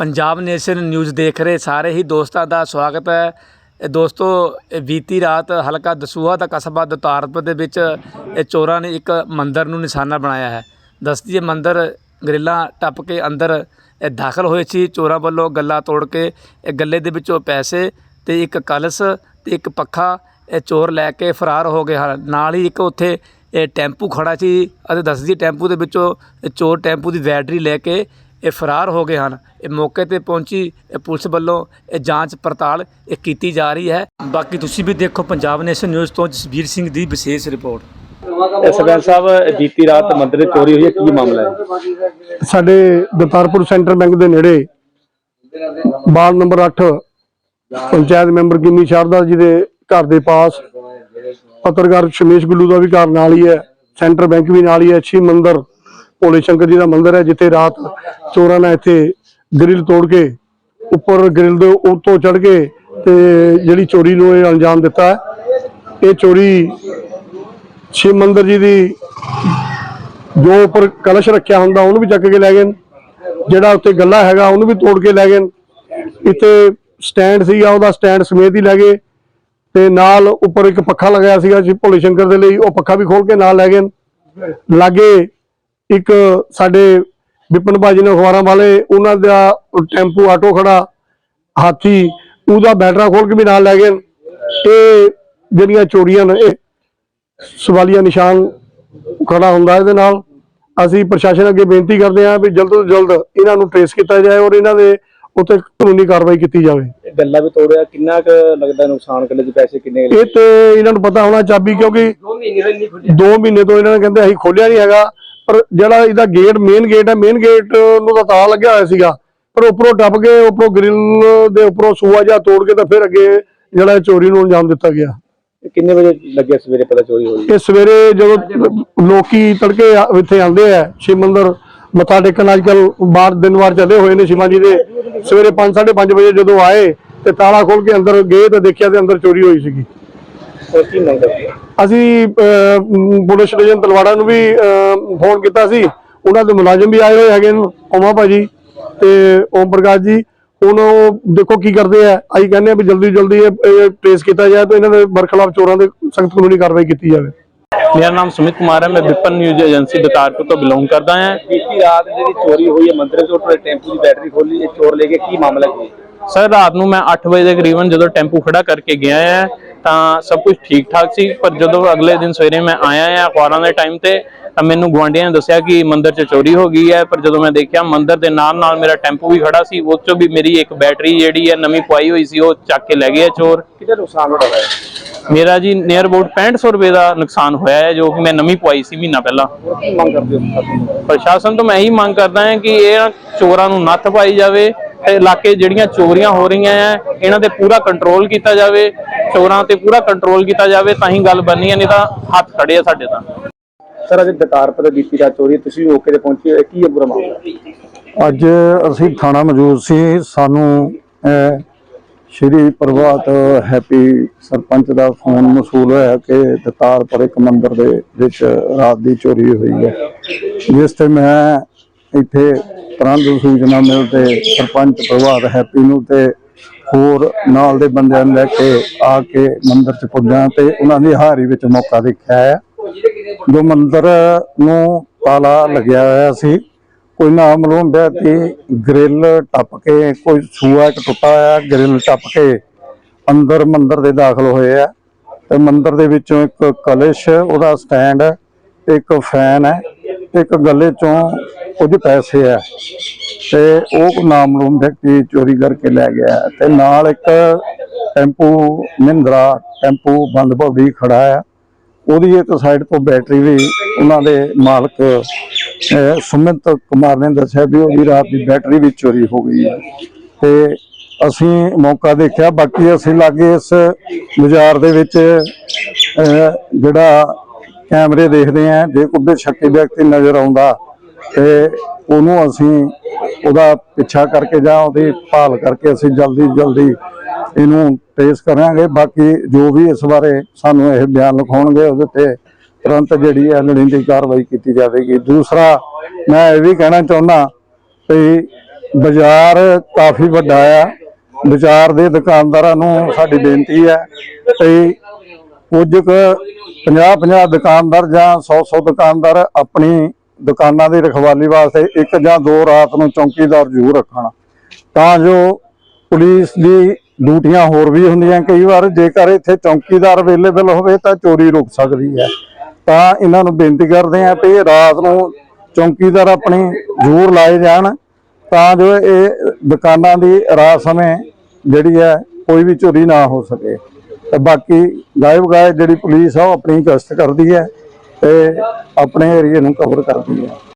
Punjab nation news ਦੇਖ ਰਹੇ ਸਾਰੇ ਹੀ ਦੋਸਤਾਂ ਦਾ ਸਵਾਗਤ ਹੈ। ਇਹ ਦੋਸਤੋ, ਇਹ ਬੀਤੀ ਰਾਤ ਹਲਕਾ ਦਸੂਹਾ ਦਾ ਕਸਬਾ ਦਤਾਰਪੁਰ ਦੇ ਵਿੱਚ ਇਹ ਚੋਰਾਂ ਨੇ ਇੱਕ ਮੰਦਰ ਨੂੰ ਨਿਸ਼ਾਨਾ ਬਣਾਇਆ ਹੈ। ਦੱਸਦੀ ਇਹ ਮੰਦਿਰ ਗਰਿੱਲਾਂ ਟੱਪ ਕੇ ਅੰਦਰ ਇਹ ਦਾਖਲ ਹੋਏ ਸੀ। ਚੋਰਾਂ ਵੱਲੋਂ ਗੱਲਾ ਤੋੜ ਕੇ ਇਹ ਗੱਲੇ ਦੇ ਵਿੱਚੋਂ ਪੈਸੇ ਤੇ ਇੱਕ ਕਲਸ ਤੇ ਇੱਕ ਪੱਖਾ ਇਹ ਚੋਰ ਲੈ ਕੇ ਫਰਾਰ ਹੋ ਗਏ ਹਨ। ਨਾਲ ਹੀ ਇੱਕ ਉੱਥੇ ਇਹ ਟੈਂਪੂ ਖੜਾ ਸੀ ਅਤੇ ਦੱਸਦੀ ਟੈਂਪੂ ਦੇ ਵਿੱਚੋਂ ਇਹ ਚੋਰ ਟੈਂਪੂ ਦੀ ਬੈਟਰੀ ਲੈ ਕੇ ਇਹ ਫਰਾਰ ਹੋ ਗਏ ਹਨ। ਇਹ ਮੌਕੇ ਤੇ ਪਹੁੰਚੀ ਇਹ ਪੁਲਿਸ ਵੱਲੋਂ ਇਹ ਜਾਂਚ ਪੜਤਾਲ ਇਹ ਕੀਤੀ ਜਾ ਰਹੀ ਹੈ। ਬਾਕੀ ਤੁਸੀਂ ਵੀ ਦੇਖੋ ਪੰਜਾਬ ਨੇਸ਼ਨ ਨਿਊਜ਼ ਤੋਂ ਜਸਬੀਰ ਸਿੰਘ ਦੀ ਵਿਸ਼ੇਸ਼ ਰਿਪੋਰਟ। ਸਰਪੰਚ ਸਾਹਿਬ ਬੀਤੀ ਰਾਤ ਮੰਦਿਰ ਚੋਰੀ ਹੋਈ ਹੈ। ਕੀ ਮਾਮਲਾ ਹੈ? ਸਾਡੇ ਦਤਾਰਪੁਰ ਸੈਂਟਰਲ ਬੈਂਕ ਦੇ ਨੇੜੇ ਵਾਰਡ ਨੰਬਰ 8 ਪੰਚਾਇਤ ਮੈਂਬਰ ਕਿੰਨੀ ਸ਼ਾਰਦਾ ਜੀ ਦੇ ਘਰ ਦੇ ਪਾਸ ਪੱਤਰਕਾਰ ਸ਼ਮੇਸ਼ ਗੁੱਲੂ ਦਾ ਵੀ ਘਰ ਨਾਲ ਹੀ ਹੈ। ਸੈਂਟਰ ਬੈਂਕ ਵੀ ਨਾਲ ਹੀ ਹੈ। ਸ਼ਿਵ ਮੰਦਿਰ ਭੋਲੇ ਸ਼ੰਕਰ ਜੀ ਦਾ ਮੰਦਿਰ ਹੈ, ਜਿੱਥੇ ਰਾਤ ਚੋਰਾਂ ਨੇ ਇੱਥੇ ਗ੍ਰਿਲ ਤੋੜ ਕੇ ਉੱਪਰ ਗ੍ਰਿਲ ਦੇ ਉੱਤੋਂ ਚੜ ਕੇ ਤੇ ਜਿਹੜੀ ਚੋਰੀ ਨੂੰ ਇਹ ਅੰਜਾਮ ਦਿੱਤਾ ਹੈ। ਇਹ ਚੋਰੀ ਸ਼ਿਵ ਮੰਦਿਰ ਜੀ ਦੀ ਜੋ ਉੱਪਰ ਕਲਸ਼ ਰੱਖਿਆ ਹੁੰਦਾ, ਉਹਨੂੰ ਵੀ ਚੱਕ ਕੇ ਲੈ ਗਏ ਜਿਹੜਾ ਉੱਤੇ ਗੱਲਾ ਹੈਗਾ, ਉਹਨੂੰ ਵੀ ਤੋੜ ਕੇ ਲੈ ਗਏ ਇੱਥੇ ਸਟੈਂਡ ਸੀਗਾ, ਉਹਦਾ ਸਟੈਂਡ ਸਮੇਤ ਹੀ ਲੈ ਗਏ। ਤੇ ਨਾਲ ਉੱਪਰ ਇੱਕ ਪੱਖਾ ਲਗਾਇਆ ਸੀਗਾ ਜੀ ਭੋਲੇ ਸ਼ੰਕਰ ਦੇ ਲਈ, ਉਹ ਪੱਖਾ ਵੀ ਖੋਲ ਕੇ ਨਾਲ ਲੈ ਗਏ ਲਾਗੇ ਇੱਕ ਸਾਡੇ ਵਿਪਨ ਭਾਜੀ ਨੇ ਅਖਬਾਰਾਂ ਵਾਲੇ ਉਹਨਾਂ ਦਾ ਟੈਂਪੂ ਆਟੋ ਖੜਾ ਹਾਥੀ ਉਹਦਾ ਬੈਟਰਾ ਖੋਲ ਕੇ ਵੀ ਨਾਲ ਲੈ ਗਏ। ਇਹ ਜਿਹੜੀਆਂ ਚੋਰੀਆਂ ਨੇ ਇਹ ਸਵਾਲੀਆ ਨਿਸ਼ਾਨ ਖੜਾ ਹੁੰਦਾ ਇਹਦੇ ਨਾਲ। ਅਸੀਂ ਪ੍ਰਸ਼ਾਸਨ ਅੱਗੇ ਬੇਨਤੀ ਕਰਦੇ ਹਾਂ ਵੀ ਜਲਦ ਤੋਂ ਜਲਦ ਇਹਨਾਂ ਨੂੰ ਟ੍ਰੇਸ ਕੀਤਾ ਜਾਏ ਔਰ ਇਹਨਾਂ ਦੇ ਉੱਤੇ ਕਾਨੂੰਨੀ ਕਾਰਵਾਈ ਕੀਤੀ ਜਾਵੇ। ਇਹ ਗੱਲਾ ਵੀ ਤੋੜਿਆ ਕਿੰਨਾ ਕੁ ਲੱਗਦਾ ਨੁਕਸਾਨ ਕਿੰਨੇ ਦੇ ਪੈਸੇ ਕਿੰਨੇ ਇਹ ਤੇ ਇਹਨਾਂ ਨੂੰ ਪਤਾ ਹੋਣਾ ਚਾਬੀ ਕਿਉਂਕਿ 2 ਮਹੀਨੇ ਤੋਂ ਇਹਨਾਂ ਨੇ ਕਹਿੰਦੇ ਅਸੀਂ ਖੋਲਿਆ ਨਹੀਂ ਹੈਗਾ। ਪਰ ਜਿਹੜਾ ਇਹਦਾ ਗੇਟ ਮੇਨ ਗੇਟ ਹੈ ਮੇਨ ਗੇਟ ਨੂੰ ਤਾਂ ਤਾਲਾ ਲੱਗਿਆ ਹੋਇਆ ਸੀਗਾ। ਪਰ ਉੱਪਰੋਂ ਟੱਪ ਕੇ ਉੱਪਰੋਂ ਗ੍ਰਿਲ ਦੇ ਉੱਪਰੋਂ ਸੂਆ ਜਿਹਾ ਤੋੜ ਕੇ ਤਾਂ ਫਿਰ ਅੱਗੇ ਜਿਹੜਾ ਚੋਰੀ ਨੂੰ ਅੰਜਾਮ ਦਿੱਤਾ ਗਿਆ। ਕਿੰਨੇ ਵਜੇ ਲੱਗਿਆ ਸਵੇਰੇ ਪਤਾ ਚੋਰੀ ਹੋਈ? ਇਹ ਸਵੇਰੇ ਜਦੋਂ ਲੋਕੀ ਤੜਕੇ ਇੱਥੇ ਆਉਂਦੇ ਆ ਸ਼ਿਵ ਮੰਦਿਰ ਮੱਥਾ ਟੇਕਣ ਅੱਜ ਕੱਲ ਬਾਹਰ ਦਿਨ ਵਾਰ ਚੱਲੇ ਹੋਏ ਨੇ ਸ਼ਿਵਾਂ ਜੀ ਦੇ। ਸਵੇਰੇ 5:30 ਵਜੇ ਜਦੋਂ ਆਏ ਤੇ ਤਾਲਾ ਖੋਲ ਕੇ ਅੰਦਰ ਗਏ ਤੇ ਦੇਖਿਆ ਤੇ ਅੰਦਰ ਚੋਰੀ ਹੋਈ ਸੀਗੀ। ਕੀ ਮੰਗ ਕਰਦੇ ਹੋ? ਅਸੀਂ ਪੁਲਿਸ ਸਟੇਸ਼ਨ ਤਲਵਾੜਾ ਨੂੰ ਵੀ ਅਹ, ਫੋਨ ਕੀਤਾ ਸੀ। ਉਹਨਾਂ ਦੇ ਮੁਲਾਜ਼ਮ ਵੀ ਆਏ ਹੋਏ ਹੈਗੇ ਨੇ ਉਮਾ ਭਾਜੀ ਤੇ ਓਮ ਪ੍ਰਕਾਸ਼ ਜੀ। ਹੁਣ ਉਹ ਦੇਖੋ ਕੀ ਕਰਦੇ ਆ। ਅਸੀਂ ਕਹਿੰਦੇ ਆ ਵੀ ਜਲਦੀ ਜਲਦੀ ਇਹ ਟ੍ਰੇਸ ਕੀਤਾ ਜਾਏ ਤੇ ਇਹਨਾਂ ਦੇ ਬਰਖਲਾਫ ਚੋਰਾਂ ਦੇ ਸਖਤ ਕਾਨੂੰਨੀ ਕਾਰਵਾਈ ਕੀਤੀ ਜਾਵੇ। ਮੇਰਾ ਨਾਮ ਸੁਮਿਤ ਕੁਮਾਰ ਹੈ। ਮੈਂ ਵਿਪਨ ਨਿਊਜ਼ ਏਜੰਸੀ ਦਤਾਰਪੁਰ ਤੋਂ ਬਿਲੋਂਗ ਕਰਦਾ ਹਾਂ। ਬੀਤੀ ਰਾਤ ਜਿਹੜੀ ਚੋਰੀ ਹੋਈ ਹੈ ਮੰਦਿਰ ਚ ਉਹ ਟੈਂਪੂ ਦੀ ਬੈਟਰੀ ਖੋਲੀ ਇਹ ਚੋਰ ਲੈ ਕੇ ਕੀ ਮਾਮਲਾ ਕੀ ਹੈ? ਸਰ ਰਾਤ ਨੂੰ ਮੈਂ 8 ਵਜੇ ਦੇ ਕਰੀਬਨ ਜਦੋਂ ਟੈਂਪੂ ਖੜਾ ਕਰਕੇ ਗਿਆ ਹੈ ਤਾਂ ਸਭ ਕੁਝ ਠੀਕ ਠਾਕ ਸੀ ਪਰ ਜਦੋਂ ਅਗਲੇ ਦਿਨ ਸਵੇਰੇ ਮੈਂ ਆਇਆ ਹਾਂ ਅਖਬਾਰਾਂ ਦੇ ਟਾਈਮ ਤੇ ਤਾਂ ਮੈਨੂੰ ਗੁਆਂਢੀਆਂ ਨੇ ਦੱਸਿਆ ਕਿ ਮੰਦਿਰ 'ਚ ਚੋਰੀ ਹੋ ਗਈ ਹੈ ਪਰ ਜਦੋਂ ਮੈਂ ਦੇਖਿਆ ਮੰਦਿਰ ਦੇ ਨਾਲ ਨਾਲ ਮੇਰਾ ਟੈਂਪੂ ਵੀ ਖੜਾ ਸੀ ਉਸ 'ਚੋਂ ਵੀ ਮੇਰੀ ਇੱਕ ਬੈਟਰੀ ਜਿਹੜੀ ਹੈ ਨਵੀਂ ਪਵਾਈ ਹੋਈ ਸੀ ਉਹ ਚੱਕ ਕੇ ਲੈ ਗਏ ਚੋਰ। ਕਿੰਨਾ ਨੁਕਸਾਨ ਹੋਇਆ ਹੈ? ਮੇਰਾ ਜੀ ਨੀਅਰ ਅਬਾਊਟ 6500 ਰੁਪਏ ਦਾ ਨੁਕਸਾਨ ਹੋਇਆ ਹੈ ਜੋ ਕਿ ਮੈਂ ਨਵੀਂ ਪਵਾਈ ਸੀ ਮਹੀਨਾ ਪਹਿਲਾਂ। ਹੋਰ ਕੀ ਮੰਗ ਕਰਦੇ ਹੋ ਪ੍ਰਸ਼ਾਸਨ ਤੋਂ? ਮੈਂ ਇਹੀ ਮੰਗ ਕਰਦਾ ਹਾਂ ਕਿ ਇਹ ਚੋਰਾਂ ਨੂੰ ਨੱਥ ਪਾਈ ਜਾਵੇ ਇਲਾਕੇ ਜਿਹੜੀਆਂ ਚੋਰੀਆਂ ਹੋ ਰਹੀਆਂ ਆ ਇਹਨਾਂ ਤੇ ਪੂਰਾ ਕੰਟਰੋਲ ਕੀਤਾ ਜਾਵੇ ਚੋਰਾਂ ਤੇ ਪੂਰਾ ਕੰਟਰੋਲ ਕੀਤਾ ਜਾਵੇ ਤਾਂ ਹੀ ਗੱਲ ਬਣਨੀ ਹੈ ਨਹੀਂ ਤਾਂ ਹੱਥ ਖੜੇ ਆ ਸਾਡੇ ਤਾਂ। ਸਰ ਅੱਜ ਦਤਾਰਪੁਰ ਦੇ ਬੀਤੀ ਰਾਤ ਚੋਰੀ ਤੁਸੀਂ ਮੌਕੇ ਤੇ ਪਹੁੰਚੇ ਹੋ ਕੀ ਹੈ ਪੂਰਾ ਮਾਮਲਾ? ਅੱਜ ਅਸੀਂ ਥਾਣਾ ਮੌਜੂਦ ਸੀ ਸਾਨੂੰ ਸ਼੍ਰੀ ਪ੍ਰਭਾਤ ਹੈਪੀ ਸਰਪੰਚ ਦਾ ਫੋਨ ਮਸੂਲ ਹੋਇਆ ਕਿ ਦਤਾਰਪੁਰ ਇੱਕ ਮੰਦਿਰ ਦੇ ਵਿੱਚ ਰਾਤ ਦੀ ਚੋਰੀ ਹੋਈ ਹੈ। ਜਿਸ ਤੇ ਮੈਂ ਇੱਥੇ ਤੁਰੰਤ ਸੂਚਨਾ ਮਿਲ ਮਿਲਦੇ ਸਰਪੰਚ ਪ੍ਰਭਾਤ ਹੈਪੀ ਨੂੰ ਤੇ ਹੋਰ ਨਾਲ ਦੇ ਬੰਦਿਆਂ ਨੂੰ ਲੈ ਕੇ ਆ ਕੇ ਮੰਦਿਰ ਚ ਪੁੱਜਾ ਤੇ ਉਹਨਾਂ ਦੀ ਹਾਰੀ ਵਿੱਚ ਮੌਕਾ ਦੇਖਿਆ ਹੈ। ਜੋ ਮੰਦਿਰ ਨੂੰ ਤਾਲਾ ਲੱਗਿਆ ਹੋਇਆ ਸੀ, ਕੋਈ ਨਾ ਮਾਲੂਮ ਵਿਅਕਤੀ ਗ੍ਰਿਲ ਟੱਪ ਕੇ, ਕੋਈ ਸੂਆ ਟੁੱਟਾ ਹੋਇਆ ਗ੍ਰਿਲ ਟੱਪ ਕੇ ਅੰਦਰ ਮੰਦਿਰ ਦੇ ਦਾਖਲ ਹੋਏ ਆ। ਤੇ ਮੰਦਿਰ ਦੇ ਵਿੱਚੋਂ ਇੱਕ ਕਲਸ਼, ਉਹਦਾ ਸਟੈਂਡ ਇੱਕ ਫੈਨ ਹੈ। ਇੱਕ ਗੱਲੇ ਚੋਂ ਕੁਝ ਪੈਸੇ ਆ ਤੇ ਉਹ ਨਾਮਲੂਮ ਵਿਅਕਤੀ ਚੋਰੀ ਕਰਕੇ ਲੈ ਗਿਆ। ਹੈ ਤੇ ਨਾਲ ਇੱਕ ਟੈਂਪੂ, ਮਹਿੰਦਰਾ ਟੈਂਪੂ ਬੰਦ ਭਵੀ ਖੜਾ ਆ। ਉਹਦੀ ਇੱਕ ਸਾਈਡ ਤੋਂ ਬੈਟਰੀ ਵੀ ਉਹਨਾਂ ਦੇ ਮਾਲਕ ਸੁਮਿਤ ਕੁਮਾਰ ਨੇ ਦੱਸਿਆ ਵੀ ਉਹਦੀ ਰਾਤ ਦੀ ਬੈਟਰੀ ਵੀ ਚੋਰੀ ਹੋ ਗਈ ਹੈ ਤੇ ਅਸੀਂ ਮੌਕਾ ਦੇਖਿਆ। ਬਾਕੀ ਅਸੀਂ ਲਾਗੇ ਇਸ ਬਾਜ਼ਾਰ ਦੇ ਵਿੱਚ ਜਿਹੜਾ ਕੈਮਰੇ ਦੇਖਦੇ ਆ ਜੇ ਕੋਈ ਸ਼ੱਕੀ ਵਿਅਕਤੀ ਨਜ਼ਰ ਆਉਂਦਾ ਤੇ ਉਹਨੂੰ ਅਸੀਂ ਉਹਦਾ ਪਿੱਛਾ ਕਰਕੇ ਜਾਂ ਉਹਦੀ ਭਾਲ ਕਰਕੇ ਅਸੀਂ ਜਲਦੀ ਜਲਦੀ ਇਹਨੂੰ ਪੇਸ ਕਰਾਂਗੇ। ਬਾਕੀ ਜੋ ਵੀ ਇਸ ਬਾਰੇ ਸਾਨੂੰ ਇਹ ਬਿਆਨ ਲਿਖਾਉਣਗੇ, ਉਹਦੇ ਤੇ ਤੁਰੰਤ ਜਿਹੜੀ ਹੈ ਲੋੜੀਂਦੀ ਕਾਰਵਾਈ ਕੀਤੀ ਜਾਵੇਗੀ। ਦੂਸਰਾ, ਮੈਂ ਇਹ ਵੀ ਕਹਿਣਾ ਚਾਹੁੰਦਾ ਵੀ ਬਾਜ਼ਾਰ ਕਾਫੀ ਵੱਡਾ ਆ। ਬਾਜ਼ਾਰ ਦੇ ਦੁਕਾਨਦਾਰਾਂ ਨੂੰ ਸਾਡੀ ਬੇਨਤੀ ਹੈ ਕਿ ਕੁਝ ਕੁ 50 50 ਦੁਕਾਨਦਾਰ ਜਾਂ 100 100 ਦੁਕਾਨਦਾਰ ਆਪਣੀ ਦੁਕਾਨਾਂ ਦੀ ਰਖਵਾਲੀ ਵਾਸਤੇ ਇੱਕ ਜਾਂ ਦੋ ਰਾਤ ਨੂੰ ਚੌਕੀਦਾਰ ਜ਼ਰੂਰ ਰੱਖਣ। ਤਾਂ ਜੋ ਪੁਲਿਸ ਦੀ ਡਿਊਟੀਆਂ ਹੋਰ ਵੀ ਹੁੰਦੀਆਂ ਕਈ ਵਾਰ, ਜੇਕਰ ਇੱਥੇ ਚੌਕੀਦਾਰ ਅਵੇਲੇਬਲ ਹੋਵੇ ਤਾਂ ਚੋਰੀ ਰੁਕ ਸਕਦੀ ਹੈ। ਤਾਂ ਇਹਨਾਂ ਨੂੰ ਬੇਨਤੀ ਕਰਦੇ ਆ ਕਿ ਰਾਤ ਨੂੰ ਚੌਕੀਦਾਰ ਆਪਣੀ ਜ਼ਰੂਰ ਲਾਏ ਜਾਣ। ਤਾਂ ਜੋ ਇਹ ਦੁਕਾਨਾਂ ਦੀ ਰਾਤ ਸਮੇਂ ਜਿਹੜੀ ਹੈ ਕੋਈ ਵੀ ਚੋਰੀ ਨਾ ਹੋ ਸਕੇ। ਤੇ ਬਾਕੀ ਗਾਇਬ ਗਾਇਬ ਜਿਹੜੀ ਪੁਲਿਸ ਆ ਉਹ ਆਪਣੀ ਗਸ਼ਤ ਕਰਦੀ ਹੈ ਤੇ ਆਪਣੇ ਏਰੀਏ ਨੂੰ ਕਵਰ ਕਰਦੀ ਹੈ।